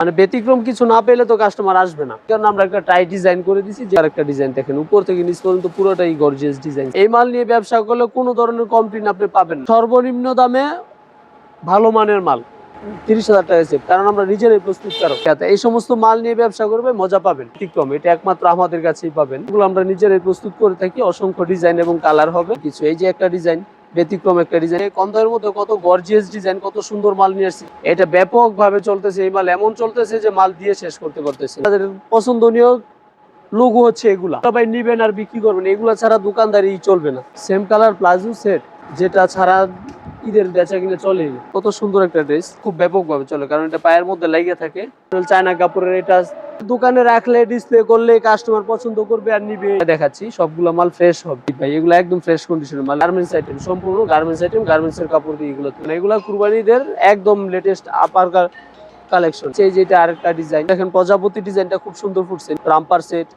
মানে ব্যতিক্রম কিছু না পেলে তো কাস্টমার আসবে না। কারণ আমরা একটা টাই ডিজাইন করে দিছি, যে আরেকটা ডিজাইন দেখেন, উপর থেকে নিচ পর্যন্ত পুরোটাই গর্জিয়াস ডিজাইন এই মাল নিয়ে ব্যবসা করলে কোনো ধরনের কমপ্লেন আপনি পাবেন সর্বনিম্ন দামে ভালো মানের মাল, তিরিশ হাজার টাকা সেভ কারণ আমরা নিজেরাই প্রস্তুত কারও এই সমস্ত মাল নিয়ে ব্যবসা করবে, মজা পাবেন। ব্যতিক্রম, এটা একমাত্র আমাদের কাছেই পাবেন। এগুলো আমরা নিজেরাই প্রস্তুত করে থাকি, অসংখ্য ডিজাইন এবং কালার হবে। কিছু এই যে একটা ডিজাইন ব্যতিক্রম একটা ডিজাইন কম দামের মধ্যে কত গর্জিয়াস ডিজাইন কত সুন্দর মাল নিয়ে আসছে। এটা ব্যাপক ভাবে চলতেছে, এই মাল এমন চলতেছে যে মাল দিয়ে শেষ করতে পারতেছে তাদের পছন্দনীয় লোগো হচ্ছে এগুলা। সবাই নিবেন আর বিক্রি করবেন, এগুলা ছাড়া দোকানদারি চলবে না। সেম কালার প্লাজো সেট যেটা ছাড়া ঈদের বেচা কিনে চলে। কত সুন্দর একটা ড্রেস, খুব ব্যাপক ভাবে চলে, কারণ এটা পায়ের মধ্যে লাগিয়ে থাকে। চায়না কাপড়ের এটা দোকানে রাখলে ডিসপ্লে করলে কাস্টমার পছন্দ করবে আর নিবে। দেখাচ্ছি, সবগুলো মাল ফ্রেশ হবে। ভাই, এগুলো একদম ফ্রেশ কন্ডিশনের মাল। গার্মেন্টস আইটেম সম্পূর্ণ গার্মেন্টস আইটেম গার্মেন্টস এর কাপড় দিয়ে এগুলো এগুলো কুরবানিদের একদম লেটেস্ট আপার কালেকশন সেই যেটা আরেকটা ডিজাইন দেখেন, প্রজাপতি ডিজাইনটা খুব সুন্দর ফুটছে। রামপার সেট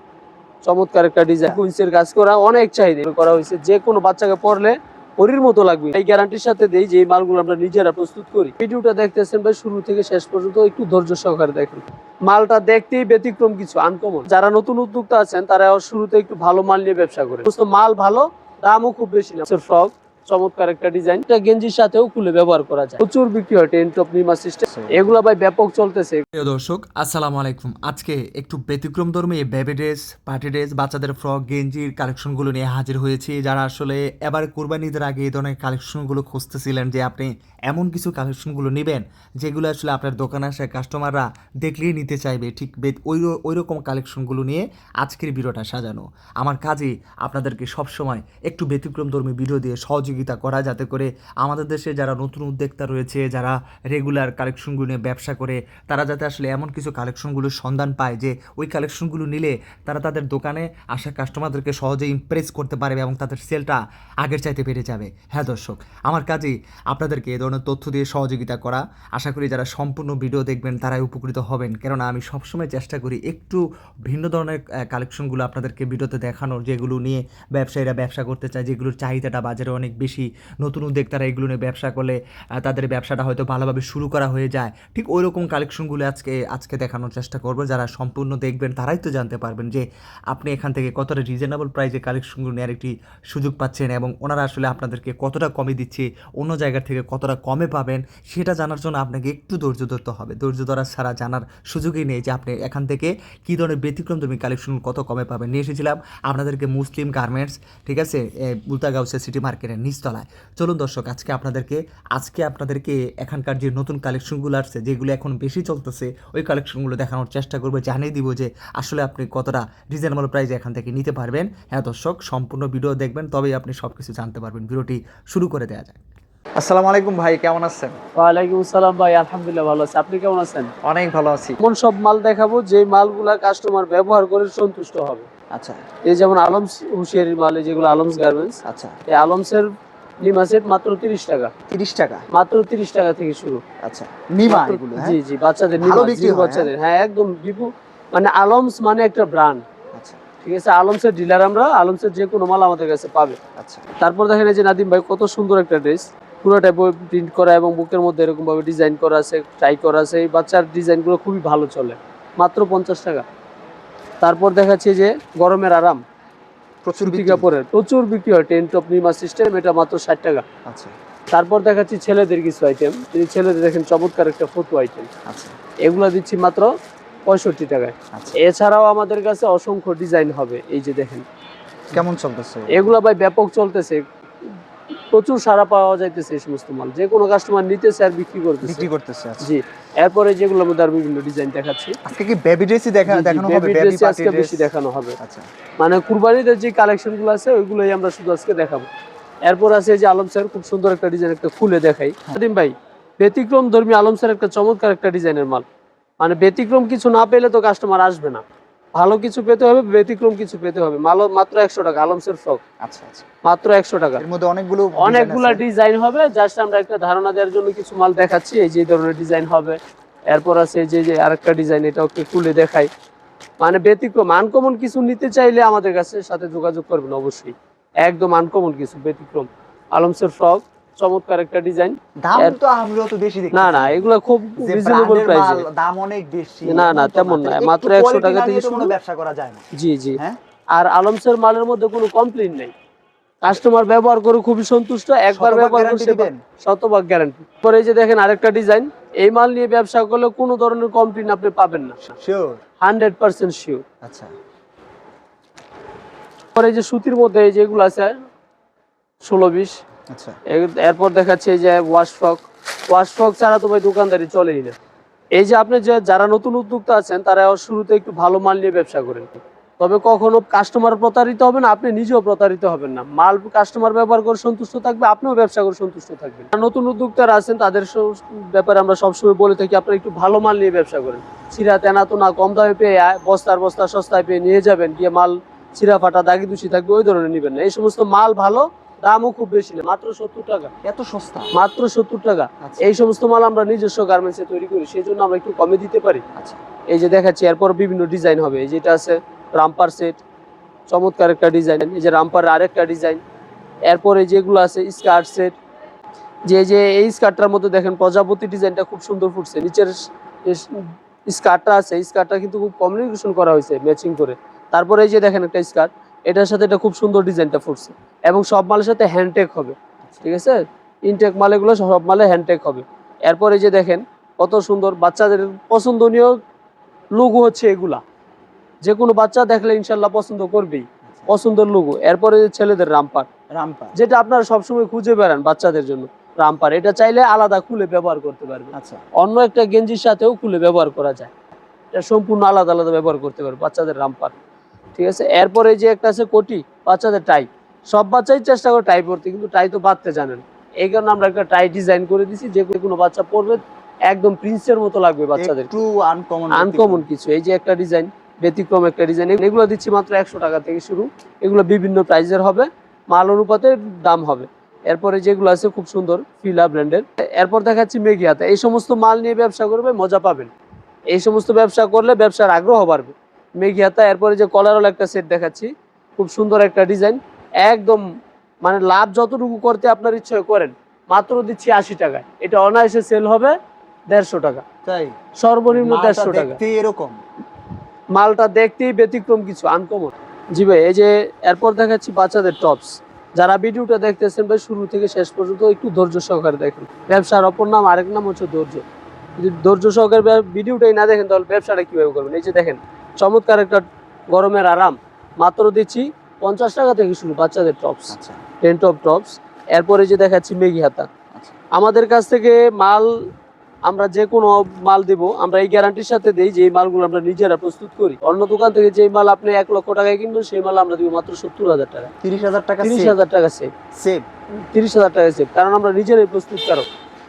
চমৎকার একটা ডিজাইন কুইন্সের কাজ করা অনেক চাহিদা করা হয়েছে। যে কোনো বাচ্চাকে পরলে পরির মতো লাগবে। এই গ্যারান্টির সাথে দেই যে মালগুলো আমরা নিজেরা প্রস্তুত করি। ভিডিওটা দেখতেছেন ভাই, শুরু থেকে শেষ পর্যন্ত একটু ধৈর্য সহকারে দেখেন। মালটা দেখতেই ব্যতিক্রম কিছু আনকমন যারা নতুন উদ্যোক্তা আছেন, তারা শুরুতে একটু ভালো মাল নিয়ে ব্যবসা করে। মাল ভালো, দামও খুব বেশি না। ফ্রক চমৎকার একটা ডিজাইন। এটা গেঞ্জির সাথেও খুলে ব্যবহার করা যায়। প্রচুর বিক্রি হয় টেন টপ নিমা সিস্টেম এগুলো ভাই ব্যাপক চলতেছে। প্রিয় দর্শক আসসালামু আলাইকুম। আজকে একটু ব্যতিক্রম ধর্মী বেবি ড্রেস পার্টি ড্রেস বাচ্চাদের ফ্রক গেঞ্জির কালেকশনগুলো নিয়ে হাজির হয়েছি। যারা আসলে এবার কোরবানিদের আগে এই ধরনের কালেকশনগুলো খুঁজতেছিলেন যে আপনি এমন কিছু কালেকশনগুলো নেবেন যেগুলো আসলে আপনার দোকানে আসে কাস্টমাররা দেখলেই নিতে চাইবে ঠিক ওই ওই রকম কালেকশনগুলো নিয়ে আজকের ভিডিওটা সাজানো। আমার কাজে আপনাদেরকে সবসময় একটু ব্যতিক্রম ধর্মী ভিডিও দিয়ে সহযোগিতা করা, যাতে করে আমাদের দেশে যারা নতুন উদ্যোক্তা রয়েছে, যারা রেগুলার কালেকশনগুলো নিয়ে ব্যবসা করে, তারা যাতে আসলে এমন কিছু কালেকশনগুলোর সন্ধান পায় যে, ওই কালেকশনগুলো নিলে তারা তাদের দোকানে আসা কাস্টমারদেরকে সহজে ইমপ্রেস করতে পারবে এবং তাদের সেলটা আগের চাইতে বেড়ে যাবে। হ্যাঁ দর্শক, আমার কাজেই আপনাদেরকে এ ধরনের তথ্য দিয়ে সহযোগিতা করা, আশা করি যারা সম্পূর্ণ ভিডিও দেখবেন তারাই উপকৃত হবেন। কেননা আমি সবসময় চেষ্টা করি একটু ভিন্ন ধরনের কালেকশনগুলো আপনাদেরকে ভিডিওতে দেখানোর, যেগুলো নিয়ে ব্যবসায়ীরা ব্যবসা করতে চায়, যেগুলোর চাহিদাটা বাজারে অনেক বেশি নতুন উদ্যোক্তারা এগুলো নিয়ে ব্যবসা করলে তাদের ব্যবসাটা হয়তো ভালোভাবে শুরু করা হয়ে যায়। ঠিক ওই রকম কালেকশনগুলো আজকে আজকে দেখানোর চেষ্টা করব। যারা সম্পূর্ণ দেখবেন, তারাই তো জানতে পারবেন যে আপনি এখান থেকে কতটা রিজনেবল প্রাইসে কালেকশনগুলো নেওয়ার একটি সুযোগ পাচ্ছেন এবং ওনারা আসলে আপনাদেরকে কতটা কমে দিচ্ছে, অন্য জায়গা থেকে কতটা কমে পাবেন, সেটা জানার জন্য আপনাকে একটু ধৈর্য ধরতে হবে। ধৈর্য ধরা ছাড়া জানার সুযোগই নেই যে আপনি এখান থেকে কী ধরনের ব্যতিক্রমধর্মী কালেকশন কত কমে পাবেন। নিয়ে এসেছিলাম আপনাদেরকে মুসলিম গার্মেন্টস ঠিক আছে? বুলতাগাউসে সিটি মার্কেটের নিচতলায়। চলুন দর্শক, আজকে আপনাদেরকে আজকে আপনাদেরকে এখানকার যে নতুন কালেকশনগুলো আসছে, যেগুলো এখন বেশি চলতেছে, ওই কালেকশনগুলো দেখানোর চেষ্টা করব, জানিয়ে দিব যে আসলে আপনি কতটা রিজনেবল প্রাইসে এখান থেকে নিতে পারবেন। হ্যাঁ দর্শক, সম্পূর্ণ ভিডিও দেখবেন, তবেই আপনি সব কিছু জানতে পারবেন। ভিডিওটি শুরু করে দেওয়া যায় আসসালামু আলাইকুম ভাই কেমন আছেন? ওয়ালাইকুম আসসালাম ভাই আলহামদুলিল্লাহ ভালো আছে। আপনি কেমন আছেন? অনেক ভালো আছি। এমন সব মাল দেখাবো যে মালগুলা কাস্টমার ব্যবহার করে সন্তুষ্ট হবে। আচ্ছা। এই যেমন আলমস হুশিয়ারির মাল যেগুলো আলমস গার্মেন্টস আচ্ছা। এই আলমসের সেট মাত্র তিরিশ টাকা। তিরিশ টাকা? মাত্র তিরিশ টাকা থেকে শুরু। আচ্ছা নিমা এগুলো হ্যাঁ? জি জি বাচ্চাদের নিমা, হয়, বাচ্চাদের। হ্যাঁ একদম বিপু মানে আলমস মানে একটা ব্র্যান্ড আচ্ছা। ঠিক আছে আলমসের ডিলার আমরা আলমসের যে কোনো মাল আমাদের কাছে পাবে। আচ্ছা। তারপর দেখেন এই যে নাদিম ভাই কত সুন্দর একটা ড্রেস পুরোটাই প্রিন্ট করা এবং বুকের মধ্যে এরকমভাবে ডিজাইন করা আছে ট্রাই করা আছে। এই বাচ্চার ডিজাইনগুলো খুবই ভালো চলে। মাত্র পঞ্চাশ টাকা। তারপর দেখাচ্ছি যে গরমের আরাম। প্রচুর। কাপড়ের প্রচুর বিক্রি হয়। টেন টপ নিমা সিস্টেম এটা মাত্র ষাট টাকা। আচ্ছা। তারপর দেখাচ্ছি ছেলেদের কিছু আইটেম এই ছেলেদের দেখেন চমৎকার একটা ফটো আইটেম আচ্ছা। এগুলো দিচ্ছি মাত্র পঁয়ষট্টি টাকায়। আচ্ছা। এছাড়াও আমাদের কাছে অসংখ্য ডিজাইন হবে। এই যে দেখেন। কেমন চলতেছে? এগুলো ভাই ব্যাপক চলতেছে। প্রচুর সারা পাওয়া যাইতেছে এই সমস্ত মাল। যে কোনো কাস্টমার নিতেছে আর বিক্রি করতেছে। বিক্রি করতেছে আচ্ছা। জি এরপরে যেগুলোর মধ্যে আর বিভিন্ন ডিজাইন দেখাচ্ছি। আজকে কি বেবি ড্রেসই দেখা দেখানো হবে? বেবি পার্টি আজকে বেশি দেখানো হবে। আচ্ছা। মানে কুরবানিদের যে কালেকশনগুলো আছে ওইগুলোই আমরা শুধু আজকে দেখাবো। এরপর আছে যে আলম স্যার খুব সুন্দর একটা ডিজাইন একটা খুলে দেখাই। নাদিম ভাই ব্যতিক্রম ধর্মী আলম স্যার একটা চমৎকার একটা ডিজাইনের মাল। মানে ব্যতিক্রম কিছু না পেলে তো কাস্টমার আসবে না। ভালো কিছু পেতে হবে ব্যতিক্রম কিছু পেতে হবে। মাল মাত্র একশো টাকা আলমসের ফ্রক আচ্ছা আচ্ছা। মাত্র একশো টাকা। এর মধ্যে অনেকগুলো অনেকগুলা ডিজাইন হবে জাস্ট আমরা একটা ধারণা দেওয়ার জন্য কিছু মাল দেখাচ্ছি এই যে ধরনের ডিজাইন হবে। এরপর আছে যে যে আরেকটা ডিজাইন এটাও একটু খুলে দেখাই। মানে ব্যতিক্রম আনকমন কিছু নিতে চাইলে আমাদের কাছে সাথে যোগাযোগ করবেন অবশ্যই। একদম আনকমন কিছু ব্যতিক্রম। আলমসের ফ্রক চমৎকার একটা ডিজাইন। দাম তো বেশি দেখি না না এগুলো খুব রিজনেবল প্রাইসে দাম অনেক বেশি না, না, তেমন না, মাত্র 100 টাকা থেকে শুরু। ব্যবসা করা যায় না। জি জি। হ্যাঁ? আর আলমসের মালের মধ্যে কোনো কমপ্লেইন নেই। কাস্টমার ব্যবহার করে খুবই সন্তুষ্ট একবার ব্যবহার শতভাগ গ্যারান্টি পরে এই যে দেখেন আরেকটা ডিজাইন এই মাল নিয়ে ব্যবসা করলে কোনো ধরনের কমপ্লেইন আপনি পাবেন না। শিওর হান্ড্রেড পার্সেন্ট শিওর আচ্ছা। পরে এই যে সুতির মধ্যে এই যেগুলো আছে ষোলো বিশ। এরপর দেখাচ্ছে যে ওয়াশ ফ্রক ওয়াশ ফ্রক ছাড়া তো ভাই দোকানদারি চলেই না। এই যে আপনি যে যারা নতুন উদ্যোক্তা আছেন, তারা শুরুতে একটু ভালো মাল নিয়ে ব্যবসা করেন। তবে কখনো কাস্টমার প্রতারিত হবে না আপনি নিজেও প্রতারিত হবেন না। মাল কাস্টমার ব্যবহার করে সন্তুষ্ট থাকবে, আপনিও ব্যবসা করে সন্তুষ্ট থাকবেন। নতুন উদ্যোক্তারা আছেন, তাদের ব্যাপারে আমরা সবসময় বলে থাকি, আপনারা একটু ভালো মাল নিয়ে ব্যবসা করেন। ছিঁড়া তেনা তো না কম দামে পেয়ে বস্তার বস্তা সস্তায় পেয়ে নিয়ে যাবেন, গিয়ে মাল ছিঁড়া ফাটা দাগি দুষি থাকবে, ওই ধরনের নেবেন না। এই সমস্ত মাল ভালো দামও খুব বেশি না মাত্র সত্তর টাকা। এত সস্তা? মাত্র সত্তর টাকা। আচ্ছা। এই সমস্ত মাল আমরা নিজস্ব গার্মেন্টসে তৈরি করি সেই জন্য আমরা একটু কমে দিতে পারি। আচ্ছা। এই যে দেখাচ্ছি এরপর বিভিন্ন ডিজাইন হবে। এই যেটা আছে রামপার সেট চমৎকার একটা ডিজাইন এই যে রামপার আরেকটা ডিজাইন এরপরে যেগুলো আছে স্কার্ট সেট যে যে এই স্কার্টটার মধ্যে দেখেন প্রজাপতি ডিজাইনটা খুব সুন্দর ফুটছে। নিচের স্কার্টটা আছে স্কার্টটা কিন্তু খুব কমিউনিকেশন করা হয়েছে ম্যাচিং করে। তারপরে এই যে দেখেন একটা স্কার্ট এটার সাথে এটা খুব সুন্দর ডিজাইনটা ফুটছে। এবং সব মালের সাথে হ্যান্ডটেক হবে ঠিক আছে? ইনটেক মালেগুলো সব মালে হ্যান্ডটেক হবে। এরপরে যে দেখেন কত সুন্দর বাচ্চাদের পছন্দনীয় লোগো হচ্ছে এগুলা। যে কোনো বাচ্চা দেখলে ইনশাল্লাহ পছন্দ করবেই পছন্দের লোগো এরপরে ছেলেদের রামপার। রামপার। যেটা আপনারা সবসময় খুঁজে বেড়ান বাচ্চাদের জন্য। রামপার এটা চাইলে আলাদা খুলে ব্যবহার করতে পারবে আচ্ছা। অন্য একটা গেঞ্জির সাথেও খুলে ব্যবহার করা যায়। এটা সম্পূর্ণ আলাদা আলাদা ব্যবহার করতে পারবে বাচ্চাদের রামপার। ঠিক আছে? এরপরে যে একটা আছে কোটি বাচ্চাদের টাই সব বাচ্চাই চেষ্টা করে টাই পরতে কিন্তু টাই তো বাঁধতে জানেন এই কারণে আমরা একটা টাই ডিজাইন করে দিছি যে কোনো বাচ্চা পরবে একদম প্রিন্সের মতো লাগবে বাচ্চাদের। একটু আনকমন আনকমন কিছু। এই যে একটা ডিজাইন ব্যতিক্রম একটা ডিজাইন এগুলো দিচ্ছি মাত্র একশো টাকা থেকে শুরু। এগুলো বিভিন্ন প্রাইজের হবে মাল অনুপাতে দাম হবে। এরপরে যেগুলো আছে খুব সুন্দর ফিলা ব্র্যান্ডের এরপর দেখাচ্ছি মেগি হাতে। এই সমস্ত মাল নিয়ে ব্যবসা করবে মজা পাবেন। এই সমস্ত ব্যবসা করলে ব্যবসার আগ্রহ বাড়বে। মেগি হাতা এরপরে যে কলারওয়ালা একটা সেট দেখাচ্ছি। খুব সুন্দর একটা ডিজাইন একদম মানে লাভ যতটুকু করতে আপনার ইচ্ছে করেন মাত্র দিচ্ছি আশি টাকায় এটা অনায়াসে সেল হবে দেড়শো টাকা। তাই? সর্বনিম্ন দেড়শো টাকা। এরকম। মালটা দেখতেই ব্যতিক্রম কিছু আনকমন জি ভাই এই যে এরপর দেখাচ্ছি বাচ্চাদের টপস যারা ভিডিওটা দেখতেছেন ভাই শুরু থেকে শেষ পর্যন্ত একটু ধৈর্য সহকারে দেখেন। ব্যবসার অপর নাম আরেক নাম হচ্ছে ধৈর্য। যদি ধৈর্য সহকারে ভিডিওটাই না দেখেন তাহলে ব্যবসাটা কীভাবে করবেন? এই যে দেখেন চমৎকার একটা গরমের আরাম। মাত্র দিচ্ছি পঞ্চাশ টাকা থেকে শুরু বাচ্চাদের টপস টেন টপ টপস এরপরে যে দেখাচ্ছি মেগি হাতা। আচ্ছা। আমাদের কাছ থেকে মাল আমরা যে কোনো মাল দিব আমরা এই গ্যারান্টির সাথে দেই যে এই মালগুলো আমরা নিজেরা প্রস্তুত করি। অন্য দোকান থেকে যে মাল আপনি এক লক্ষ টাকায় কিনবেন সেই মাল আমরা দিব মাত্র সত্তর হাজার টাকা তিরিশ হাজার টাকা তিরিশ হাজার টাকা সেভ সেভ তিরিশ হাজার টাকা সেভ কারণ আমরা নিজেরাই প্রস্তুত কারক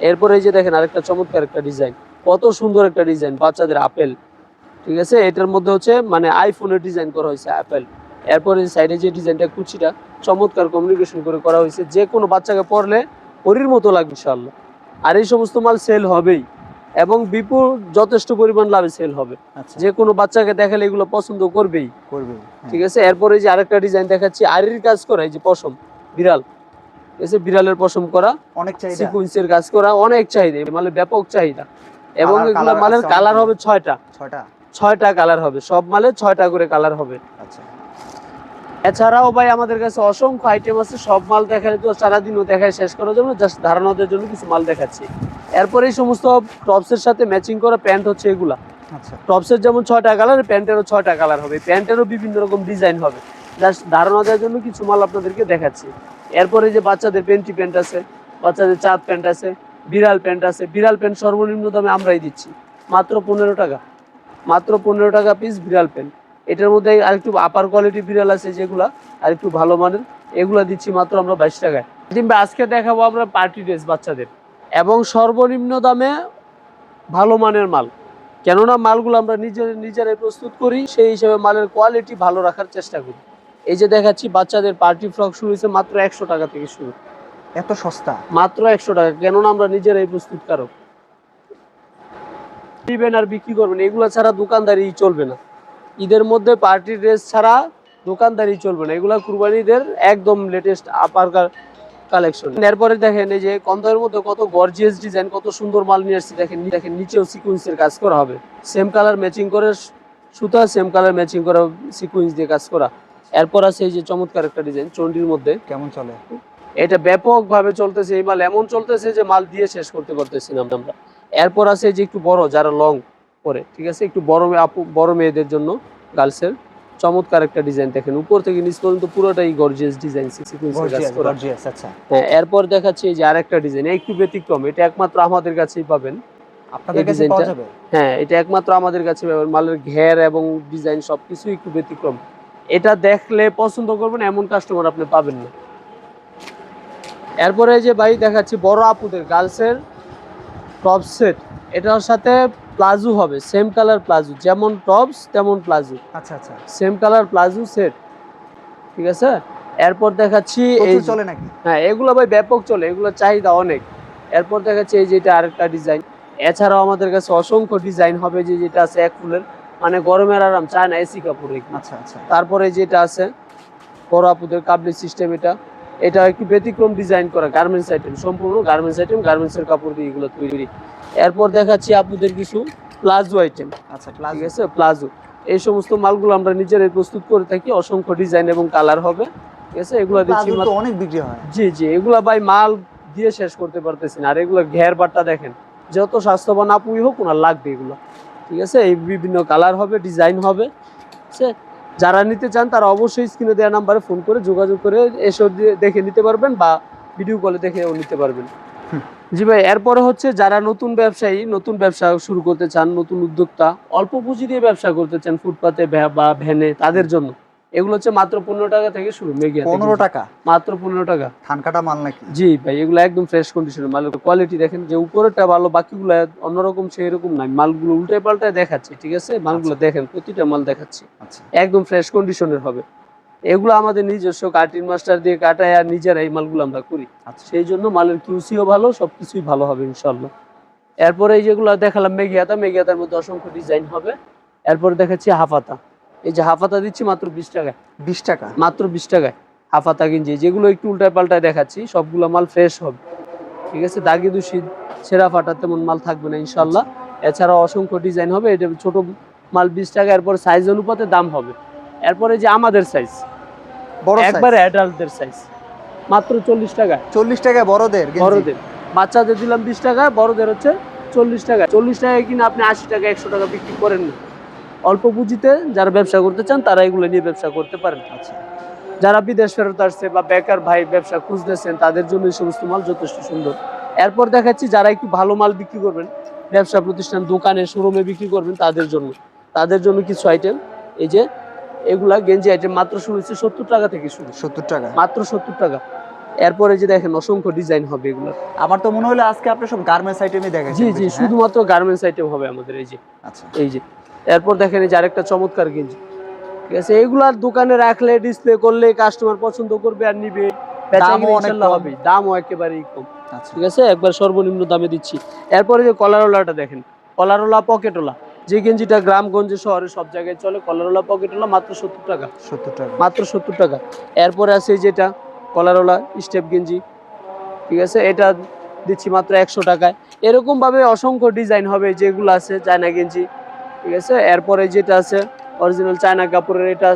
এরপরে এই যে দেখেন আরেকটা চমৎকার একটা ডিজাইন কত সুন্দর একটা ডিজাইন বাচ্চাদের আপেল। ঠিক আছে? এটার মধ্যে হচ্ছে মানে আইফোনের ডিজাইন করা হয়েছে আপেল এরপরে সাইডে যে ডিজাইনটা কুচিটা চমৎকার কমিউনিকেশন করে করা হয়েছে। যে কোনো বাচ্চাকে পড়লে পরির মতো লাগবে ইনশাল্লাহ আর এই সমস্ত মাল সেল হবেই। এবং বিপুল যথেষ্ট পরিমাণ লাভে সেল হবে। আচ্ছা। যে কোনো বাচ্চাকে দেখালে এগুলো পছন্দ করবেই। করবে হ্যাঁ। ঠিক আছে? এরপরে যে আরেকটা ডিজাইন দেখাচ্ছি আরির কাজ করা এই যে পশম বিড়াল। ঠিক আছে? বিড়ালের পশম করা অনেক চাহিদা। সিকুয়েন্সের কাজ করা অনেক চাহিদা। মালের ব্যাপক চাহিদা। এবং এগুলো মালের কালার হবে ছয়টা। ছয়টা? ছয়টা কালার হবে। সব মালে ছয়টা করে কালার হবে। আচ্ছা। এছাড়াও ভাই আমাদের কাছে অসংখ্য আইটেম আছে সব মাল দেখালে তো সারাদিনও দেখায় শেষ করার জন্য জাস্ট ধারণা দেওয়ার জন্য কিছু মাল দেখাচ্ছি। এরপরে এই সমস্ত টপসের সাথে ম্যাচিং করা প্যান্ট হচ্ছে এগুলা। আচ্ছা। টপসের যেমন ছয়টা কালার প্যান্টেরও ছয়টা কালার হবে। প্যান্টেরও বিভিন্ন রকম ডিজাইন হবে। জাস্ট ধারণা দেওয়ার জন্য কিছু মাল আপনাদেরকে দেখাচ্ছি। এরপরে যে বাচ্চাদের পেন্টি প্যান্ট আছে বাচ্চাদের চাঁদ প্যান্ট আছে বিড়াল প্যান্ট আছে। বিড়াল প্যান্ট সর্বনিম্ন দামে আমরাই দিচ্ছি। মাত্র পনেরো টাকা। মাত্র পনেরো টাকা পিস বিড়াল প্যান্ট এটার মধ্যে আরেকটু আপার কোয়ালিটি বিড়াল আছে যেগুলা আর একটু ভালো মানের এগুলো দিচ্ছি মাত্র আমরা বাইশ টাকায়। কিংবা আজকে দেখাবো আমরা পার্টি ড্রেস বাচ্চাদের। এবং সর্বনিম্ন দামে ভালো মানের মাল। কেননা মালগুলো আমরা নিজের নিজেরাই প্রস্তুত করি সেই হিসেবে মালের কোয়ালিটি ভালো রাখার চেষ্টা করি। এই যে দেখাচ্ছি বাচ্চাদের পার্টি ফ্রক শুরু হয়েছে মাত্র একশো টাকা থেকে শুরু। এত সস্তা? মাত্র একশো টাকা কেননা আমরা নিজেরাই প্রস্তুত কারক দিবেন আর বিক্রি করবেন এগুলো ছাড়া দোকানদারি চলবে না। ঈদের মধ্যে পার্টি ড্রেস ছাড়া দোকানদারি চলবে না। এগুলা কুরবানিদের একদম লেটেস্ট আপার কালেকশন এরপরে দেখেন এই যে কম দামের মধ্যে কত গর্জিয়াস ডিজাইন কত সুন্দর মাল নিয়ে আসছি। দেখেন দেখেন নিচেও সিকুয়েন্সের কাজ করা হবে। সেম কালার ম্যাচিং করে সুতা সেম কালার ম্যাচিং করা সিকুয়েন্স দিয়ে কাজ করা। এরপর আছে এই যে চমৎকার একটা ডিজাইন চন্ডির মধ্যে। কেমন চলে? এটা ব্যাপকভাবে চলতেছে এই মাল এমন চলতেছে যে মাল দিয়ে শেষ করতে পারতেছি না আমরা। এরপর আছে যে একটু বড় যারা লং পরে ঠিক আছে? একটু বড় মেয়ে আপু বড় মেয়েদের জন্য গার্লসের চমৎকার একটা ডিজাইন দেখেন। উপর থেকে নিচ পর্যন্ত পুরোটাই গর্জিয়াস ডিজাইন আচ্ছা। হ্যাঁ এরপর দেখাচ্ছি যে আরেকটা ডিজাইন একটু ব্যতিক্রম এটা একমাত্র আমাদের কাছেই পাবেন। আপনাদের কাছে পাওয়া যাবে? হ্যাঁ এটা একমাত্র আমাদের কাছে পাবেন। মালের ঘের এবং ডিজাইন সবকিছু একটু ব্যতিক্রম। এটা দেখলে পছন্দ করবেন এমন কাস্টমার আপনি পাবেন না। এরপরে যে ভাই দেখাচ্ছি বড় আপুদের গার্লসের টপ সেট এটার সাথে প্লাজো হবে সেম কালার প্লাজো যেমন টপস তেমন প্লাজো। আচ্ছা আচ্ছা। সেম কালার প্লাজো সেট ঠিক আছে? এরপর দেখাচ্ছি এই চলে নাকি? হ্যাঁ এগুলো ভাই ব্যাপক চলে এগুলো চাহিদা অনেক। এরপর দেখাচ্ছি এই যেটা আরেকটা ডিজাইন এছাড়াও আমাদের কাছে অসংখ্য ডিজাইন হবে যে যেটা আছে এক ফুলের মানে গরমের আরাম চায় না এসি কাপড় আচ্ছা আচ্ছা। তারপরে যেটা আছে বড় আপুদের কাবলি সিস্টেম এটা। এটা একটু ব্যতিক্রম ডিজাইন করা গার্মেন্টস আইটেম সম্পূর্ণ গার্মেন্টস আইটেম গার্মেন্টসের কাপড় দিয়ে এগুলো তৈরি। এরপর দেখাচ্ছি আপুদের কিছু প্লাজো আইটেম আচ্ছা ঠিক প্লাজো আছে? প্লাজো। এই সমস্ত মালগুলো আমরা নিজেরাই প্রস্তুত করে থাকি অসংখ্য ডিজাইন এবং কালার হবে। ঠিক আছে? এগুলো দিচ্ছি প্লাজো অনেক বিক্রি হয়। জি জি এগুলা ভাই মাল দিয়ে শেষ করতে পারতেছি না। আর এগুলো ঘের বাটটা দেখেন যত স্বাস্থ্যবান আপুই হোক ওনার লাগবে এগুলো। ঠিক আছে? এই বিভিন্ন কালার হবে ডিজাইন হবে। ঠিক আছে? যারা নিতে চান তারা অবশ্যই স্ক্রিনে দেওয়া নাম্বারে ফোন করে যোগাযোগ করে এসব দেখে নিতে পারবেন বা ভিডিও কলে দেখেও নিতে পারবেন। জি ভাই, এরপরে হচ্ছে যারা নতুন ব্যবসায়ী, নতুন ব্যবসা শুরু করতে চান, নতুন উদ্যোক্তা, অল্প পুঁজি দিয়ে ব্যবসা করতে চান, ফুটপাতে বা ভ্যানে, তাদের জন্য। এগুলো হচ্ছে মাত্র পনেরো টাকা থেকে শুরু মেগিয়া পনেরো টাকা? মাত্র পনেরো টাকা। ধান কাটা মাল নাকি? জি ভাই এগুলো একদম ফ্রেশ কন্ডিশনের মাল। কোয়ালিটি দেখেন যে উপরেরটা ভালো বাকিগুলো অন্যরকম সেই রকম নাই। মালগুলো উল্টে পাল্টায় দেখাচ্ছি ঠিক আছে? মালগুলো দেখেন প্রতিটা মাল দেখাচ্ছি। আচ্ছা। একদম ফ্রেশ কন্ডিশনের হবে। এগুলো আমাদের নিজস্ব কাটিং মাস্টার দিয়ে কাটায় আর নিজেরা এই মালগুলো আমরা করি। আচ্ছা। সেই জন্য মালের কিউসিও ভালো সবকিছুই ভালো হবে ইনশাল্লাহ এরপরে এই যেগুলো দেখালাম মেঘিয়াতা মেঘিয়াতার মধ্যে অসংখ্য ডিজাইন হবে। এরপরে দেখাচ্ছি হাফাতা এই যে হাফাতা দিচ্ছি মাত্র বিশ টাকায়। বিশ টাকা। মাত্র বিশ টাকায় হাফাতা গেঞ্জি। যেগুলো একটু উল্টায় পাল্টায় দেখাচ্ছি সবগুলো মাল ফ্রেশ হবে। ঠিক আছে? দাগি দূষিত ছেঁড়া ফাটা তেমন মাল থাকবে না ইনশাল্লাহ। এছাড়া অসংখ্য ডিজাইন হবে। এটা ছোট মাল বিশ টাকা এরপর সাইজ অনুপাতে দাম হবে। এরপরে যে আমাদের সাইজ বড় একবার অ্যাডাল্টদের সাইজ মাত্র চল্লিশ টাকা চল্লিশ টাকায় বড়দের বড়দের। বাচ্চাদের দিলাম বিশ টাকা বড়দের হচ্ছে চল্লিশ টাকা চল্লিশ টাকায় কিনে আপনি আশি টাকা একশো টাকা বিক্রি করেন না। অল্প পুঁজিতে যারা ব্যবসা করতে চান তারা এগুলো নিয়ে ব্যবসা করতে পারেন। আচ্ছা। যারা বিদেশ ফেরত আসছে বা বেকার ভাই ব্যবসা খুঁজতেছেন তাদের জন্য এই সমস্ত মাল যথেষ্ট সুন্দর। এরপর দেখাচ্ছি যারা একটু ভালো মাল বিক্রি করবেন ব্যবসা প্রতিষ্ঠান দোকানে শোরুমে বিক্রি করবেন তাদের জন্য। তাদের জন্য কিছু আইটেম এই যে এগুলা গেঞ্জি আইটেম মাত্র শুরু হচ্ছে সত্তর টাকা থেকে শুরু। সত্তর টাকা। মাত্র সত্তর টাকা। এরপরে যে দেখেন অসংখ্য ডিজাইন হবে এগুলো। আমার তো মনে হলো আজকে আপনি সব গার্মেন্টস আইটেমই দেখাচ্ছেন জি জি হ্যাঁ? শুধুমাত্র গার্মেন্টস আইটেম হবে আমাদের এই যে। আচ্ছা। এই যে। এরপর দেখেন এই যে আরেকটা চমৎকার গেঞ্জি। ঠিক আছে এগুলার দোকানে রাখলে ডিসপ্লে করলে কাস্টমার পছন্দ করবে আর নিবে। হবে দামও একেবারেই কম। আচ্ছা। ঠিক আছে একবার সর্বনিম্ন দামে দিচ্ছি। এরপরে যে কলারওয়ালাটা দেখেন কলারওয়ালা পকেটওয়ালা যে গেঞ্জিটা গ্রামগঞ্জে শহরে সব জায়গায় চলে কলারওয়ালা পকেটওয়ালা মাত্র সত্তর টাকা। সত্তর টাকা। মাত্র সত্তর টাকা। এরপরে আছে এই যেটা কলারওয়ালা স্টেপ গেঞ্জি। ঠিক আছে এটা দিচ্ছি মাত্র একশো টাকায়। এরকম ভাবে অসংখ্য ডিজাইন হবে যেগুলো আছে চায়না গেঞ্জি। ঠিক আছে? এরপরে যেটা আছে অরিজিনাল চায়না কাপড়ের এটা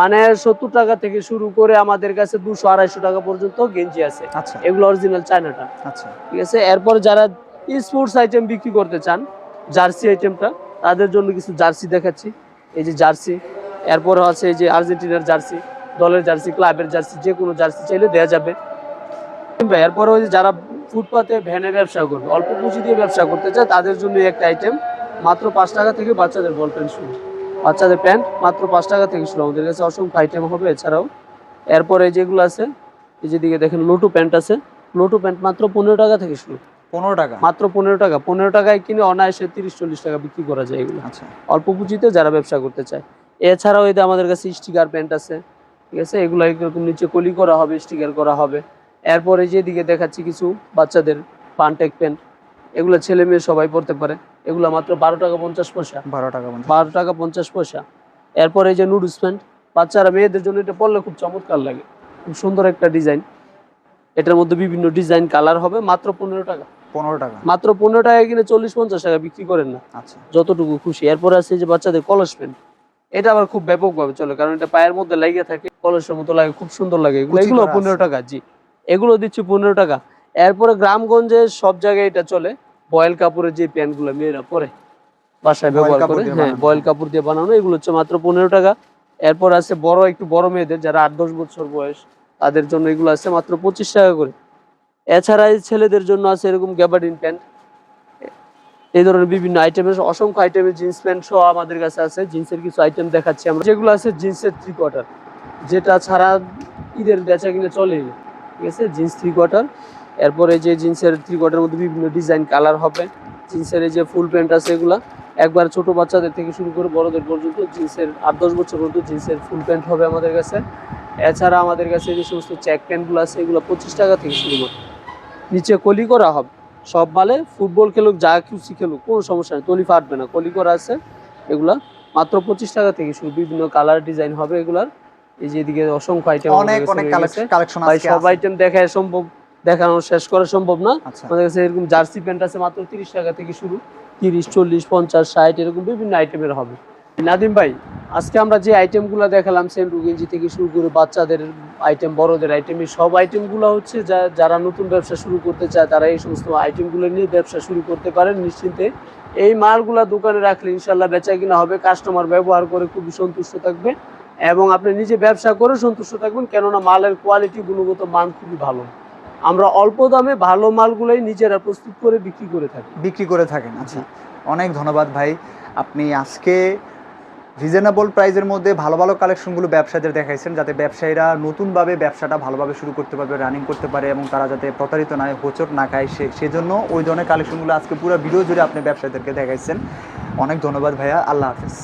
মানে সত্তর টাকা থেকে শুরু করে আমাদের কাছে দুশো আড়াইশো টাকা পর্যন্ত গেঞ্জি আছে। আচ্ছা। এগুলো অরিজিনাল চায়নাটা। আচ্ছা। ঠিক আছে? এরপর যারা স্পোর্টস আইটেম বিক্রি করতে চান জার্সি আইটেমটা তাদের জন্য কিছু জার্সি দেখাচ্ছি। এই যে জার্সি এরপর আছে এই যে আর্জেন্টিনার জার্সি দলের জার্সি ক্লাবের জার্সি যে কোনো জার্সি চাইলে দেওয়া যাবে। কিংবা এরপরে ওই যে যারা ফুটপাতে ভ্যানে ব্যবসা করবে অল্প পুঁজি দিয়ে ব্যবসা করতে চায় তাদের জন্য একটা আইটেম মাত্র পাঁচ টাকা থেকে বাচ্চাদের বল প্যান্ট শুরু। বাচ্চাদের প্যান্ট মাত্র পাঁচ টাকা থেকে শুরু। আমাদের কাছে অসংখ্য আইটেম হবে। এছাড়াও এরপরে যেগুলো আছে এই যেদিকে দেখেন লোটু প্যান্ট আছে। লোটু প্যান্ট মাত্র পনেরো টাকা থেকে শুরু। পনেরো টাকা? মাত্র পনেরো টাকা। পনেরো টাকায় কিনে অনায়াসে তিরিশ চল্লিশ টাকা বিক্রি করা যায় এগুলো। আচ্ছা। অল্প পুঁজিতে যারা ব্যবসা করতে চায়। এছাড়াও এতে আমাদের কাছে স্টিকার প্যান্ট আছে। ঠিক আছে? এগুলো এরকম নিচে কলি করা হবে স্টিকার করা হবে। এরপরে যেদিকে দেখাচ্ছি কিছু বাচ্চাদের পানটেক প্যান্ট এগুলো ছেলে মেয়ে সবাই পড়তে পারে। এগুলো মাত্র বারো টাকা পঞ্চাশ পয়সা। বারো টাকা বারো টাকা পঞ্চাশ পয়সা। এরপরে এই যে নুডলস প্যান্ট বাচ্চারা মেয়েদের জন্য এটা পরলে খুব চমৎকার লাগে। খুব সুন্দর একটা ডিজাইন এটার মধ্যে বিভিন্ন ডিজাইন কালার হবে মাত্র পনেরো টাকা। পনেরো টাকা। মাত্র পনেরো টাকা কিনে চল্লিশ পঞ্চাশ টাকা বিক্রি করেন না। আচ্ছা। যতটুকু খুশি। এরপরে আছে যে বাচ্চাদের কলস প্যান্ট এটা আবার খুব ব্যাপকভাবে চলে কারণ এটা পায়ের মধ্যে লেগে থাকে কলসের মতো লাগে খুব সুন্দর লাগে। এগুলো এগুলো পনেরো টাকা জি। এগুলো দিচ্ছি পনেরো টাকা। এরপরে গ্রামগঞ্জে সব জায়গায় এটা চলে। বয়েল কাপড়ের যে প্যান্টগুলো মেয়েরা পরে বাসায় ব্যবহার করে হ্যাঁ। বয়েল কাপড় দিয়ে বানানো এগুলো হচ্ছে মাত্র পনেরো টাকা। এরপর আছে বড় একটু বড় মেয়েদের যারা আট দশ বছর বয়স তাদের জন্য এগুলো আছে মাত্র পঁচিশ টাকা করে। এছাড়া ছেলেদের জন্য আছে এরকম গ্যাবার্ডিন প্যান্ট এই ধরনের বিভিন্ন আইটেমের অসংখ্য আইটেমের জিন্স প্যান্ট সহ আমাদের কাছে আছে। জিন্সের কিছু আইটেম দেখাচ্ছি আমরা। যেগুলো আছে জিন্সের থ্রি কোয়ার্টার যেটা ছাড়া ঈদের বেচা কিনে চলে ঠিক আছে? জিন্স থ্রি কোয়ার্টার এরপরে যে জিন্সের থ্রি কোয়ার্টার মধ্যে বিভিন্ন ডিজাইন কালার হবে জিন্সের এই যে ফুল প্যান্ট আছে এগুলা একবার ছোট বাচ্চাদের থেকে শুরু করে বড়দের পর্যন্ত জিন্সের আট দশ বছর পর্যন্ত জিন্সের ফুল প্যান্ট হবে আমাদের কাছে। এছাড়া আমাদের কাছে যে সমস্ত চেক প্যান্টগুলো আছে এগুলো পঁচিশ টাকা থেকে শুরু করে। নিচে কলি করা হবে। সব মালে ফুটবল খেলুক যা খুশি খেলুক কোনো সমস্যা নেই তলি ফাটবে না। কলি করা আছে এগুলা মাত্র পঁচিশ টাকা থেকে শুরু। বিভিন্ন কালার ডিজাইন হবে এগুলার। এই যে এদিকে অসংখ্য আইটেম অনেক অনেক কালেকশন সব আইটেম দেখায় সম্ভব। দেখানো শেষ করা সম্ভব না। আচ্ছা। আমাদের কাছে এরকম জার্সি প্যান্ট আছে মাত্র তিরিশ টাকা থেকে শুরু। তিরিশ চল্লিশ পঞ্চাশ ষাট এরকম বিভিন্ন আইটেমের হবে। নাদিম ভাই আজকে আমরা যে আইটেমগুলো দেখালাম সেন্টু গেঞ্জি থেকে শুরু করে বাচ্চাদের আইটেম বড়দের আইটেম এই সব আইটেমগুলো হচ্ছে যা- যারা নতুন ব্যবসা শুরু করতে চায় তারা এই সমস্ত আইটেমগুলো নিয়ে ব্যবসা শুরু করতে পারেন নিশ্চিন্তে। এই মালগুলা দোকানে রাখলে ইনশাল্লাহ বেচা কিনা হবে। কাস্টমার ব্যবহার করে খুবই সন্তুষ্ট থাকবে এবং আপনি নিজে ব্যবসা করে সন্তুষ্ট থাকবেন কেননা মালের কোয়ালিটি গুণগত মান খুবই ভালো। আমরা অল্প দামে ভালো মালগুলোই নিজেরা প্রস্তুত করে বিক্রি করে থাকি। বিক্রি করে থাকেন আচ্ছা। অনেক ধন্যবাদ ভাই। আপনি আজকে রিজনেবল প্রাইজের মধ্যে ভালো ভালো কালেকশনগুলো ব্যবসায়ীদের দেখাইছেন, যাতে ব্যবসায়ীরা নতুনভাবে ব্যবসাটা ভালোভাবে শুরু করতে পারবে রানিং করতে পারে এবং তারা যাতে প্রতারিত না হয়, হোচট না খায়, সে, সেজন্য ওই ধরনের কালেকশনগুলো আজকে পুরো ভিডিও জুড়ে আপনি ব্যবসায়ীদেরকে দেখাইছেন। অনেক ধন্যবাদ ভাইয়া। আল্লাহ হাফিজ।